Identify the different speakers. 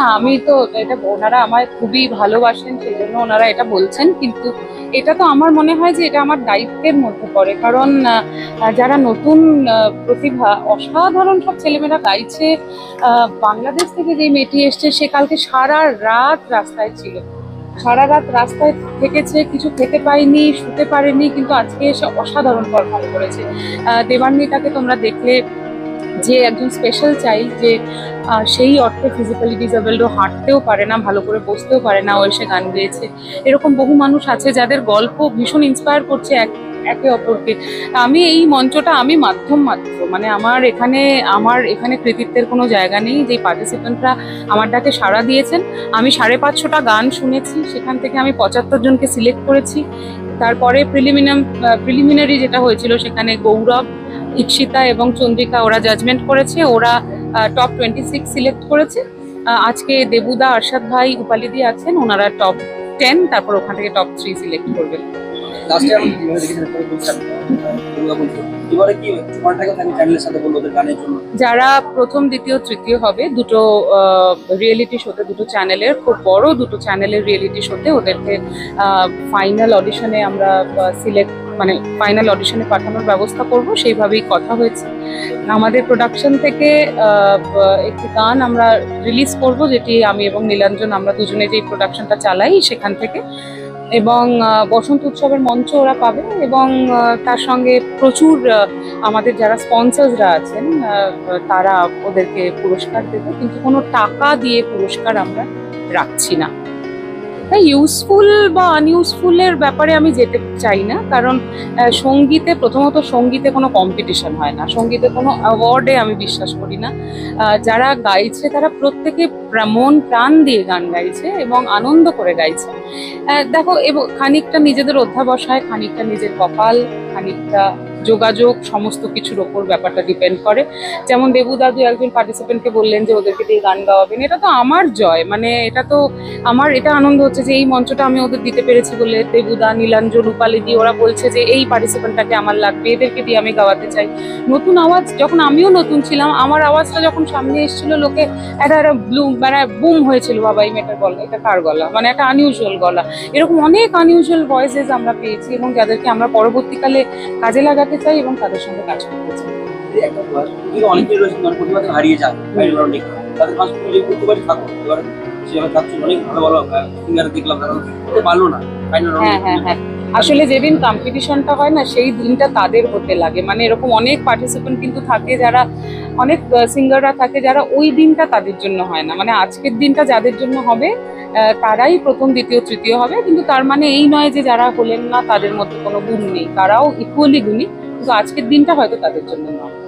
Speaker 1: আচ্ছা আমি তো এটা ওনারা আমায় খুবই ভালোবাসেন সেই জন্য ওনারা এটা বলছেন কিন্তু এটা তো আমার মনে হয় যে এটা আমার দায়িত্বের মধ্যে পড়ে। কারণ যারা নতুন প্রতিভা অসাধারণ সব ছেলেমেয়েরা গাইছে বাংলাদেশ থেকে যে মেয়েটি এসছে সে কালকে সারা রাত রাস্তায় ছিল। সারা রাত রাস্তায় থেকেছে কিছু খেতে পায়নি শুতে পারেনি কিন্তু আজকে এসে অসাধারণ পারফর্ম করেছে। আহ, দেবান্বিতাকে তোমরা দেখলে যে একজন স্পেশাল চাইল্ড যে সেই অর্থে ফিজিক্যালি ডিসেবলড হাঁটতেও পারে না, ভালো করে বসতেও পারে না, ও এসে গান গেয়েছে। এরকম বহু মানুষ আছে যাদের গল্প ভীষণ ইন্সপায়ার করছে এক, একে অপরকে। আমি এই মঞ্চটা আমি মাধ্যম মাত্র মানে আমার এখানে আমার এখানে কৃতিত্বের কোনো জায়গা নেই। যে পার্টিসিপেন্টরা আমার ডাকে সাড়া দিয়েছেন, আমি সাড়ে পাঁচশোটা গান শুনেছি, সেখান থেকে আমি পঁচাত্তর জনকে সিলেক্ট করেছি। তারপরে প্রিলিমিনাম প্রিলিমিনারি যেটা হয়েছিল, সেখানে গৌরব ইক্ষিতা এবং চন্দ্রিকা ওরা জাজমেন্ট করেছে ওরা টপ টোয়েন্টি সিক্স সিলেক্ট করেছে। আজকে দেবুদা আরশাদ ভাই উপালিদি আছেন ওনারা টপ টেন তারপর ওখান থেকে টপ থ্রি সিলেক্ট করবেন। যারা প্রথম দ্বিতীয় তৃতীয় হবে দুটো রিয়েলিটি শোতে দুটো চ্যানেলের খুব বড় দুটো চ্যানেলের রিয়েলিটি শোতে ওদেরকে ফাইনাল অডিশনে আমরা সিলেক্ট মানে ফাইনাল অডিশনে পাঠানোর ব্যবস্থা করব, সেইভাবেই কথা হয়েছে। আমাদের প্রোডাকশন থেকে একটি গান আমরা রিলিজ করব, যেটি আমি এবং নীলাঞ্জন, আমরা দুজনে যেই প্রোডাকশনটা চালাই সেখান থেকে। এবং বসন্ত উৎসবের মঞ্চ ওরা পাবে এবং তার সঙ্গে প্রচুর আমাদের যারা স্পন্সার্সরা আছেন তারা ওদেরকে পুরস্কার দেবে। কিন্তু কোনো টাকা দিয়ে পুরস্কার আমরা রাখছি না। তাই ইউজফুল বা আনইউজফুলের ব্যাপারে আমি যেতে চাই না। কারণ সঙ্গীতে প্রথমত সঙ্গীতে কোনো কম্পিটিশন হয় না। সঙ্গীতে কোনো অ্যাওয়ার্ডে আমি বিশ্বাস করি না। যারা গাইছে তারা প্রত্যেকে মন প্রাণ দিয়ে গান গাইছে এবং আনন্দ করে গাইছে। দেখো, এবং, খানিকটা নিজেদের অধ্যাবসায়, খানিকটা নিজের কপাল, খানিকটা যোগাযোগ, সমস্ত কিছুর ওপর ব্যাপারটা ডিপেন্ড করে। যেমন দেবু দাদু একজন পার্টিসিপেন্টকে বললেন যে, ওদেরকে দিয়ে গান গাওয়াবেন। এটা তো আমার জয়। মানে এটা তো আমার, এটা আনন্দ হচ্ছে যে, এই মঞ্চটা আমি ওদের দিতে পেরেছি বলে দেবুদা নীলাঞ্জ রূপালি দিয়ে ওরা বলছে যে, এই পার্টিসিপেন্টটাকে আমার লাগবে, এদেরকে দিয়ে আমি গাওয়াতে চাই। নতুন আওয়াজ, যখন আমিও নতুন ছিলাম, আমার আওয়াজটা যখন সামনে এসেছিল, লোকে একটা একটা ব্লু মানে বুম হয়েছিল, বাবা, এই মেয়েটার গলা, এটা কার গলা? মানে একটা আনইউজুয়াল গলা। এরকম অনেক আনইউজুয়াল ভয়েসেস আমরা পেয়েছি এবং যাদেরকে আমরা পরবর্তীকালে কাজে লাগাতে চাই এবং তাদের সঙ্গে কাজ করতে চাই।
Speaker 2: অনেকেই রয়েছে হারিয়ে যায় তাদের থাকো এবার সেভাবে থাকছো অনেক ভালো ভালো সিঙ্গার দেখলাম তারা পারল না ফাইনাল
Speaker 1: হ্যাঁ হ্যাঁ হ্যাঁ। আসলে যেদিন কম্পিটিশনটা হয় না, সেই দিনটা তাদের হতে লাগে। মানে এরকম অনেক পার্টিসিপেন্ট কিন্তু থাকে যারা, অনেক সিঙ্গাররা থাকে যারা ওই দিনটা তাদের জন্য হয় না। মানে আজকের দিনটা যাদের জন্য হবে তারাই প্রথম, দ্বিতীয়, তৃতীয় হবে। কিন্তু তার মানে এই নয় যে যারা হলেন না, তাদের মধ্যে কোনো গুণ নেই। তারাও ইকুয়ালি গুণী। কিন্তু আজকের দিনটা হয়তো তাদের জন্য নয়।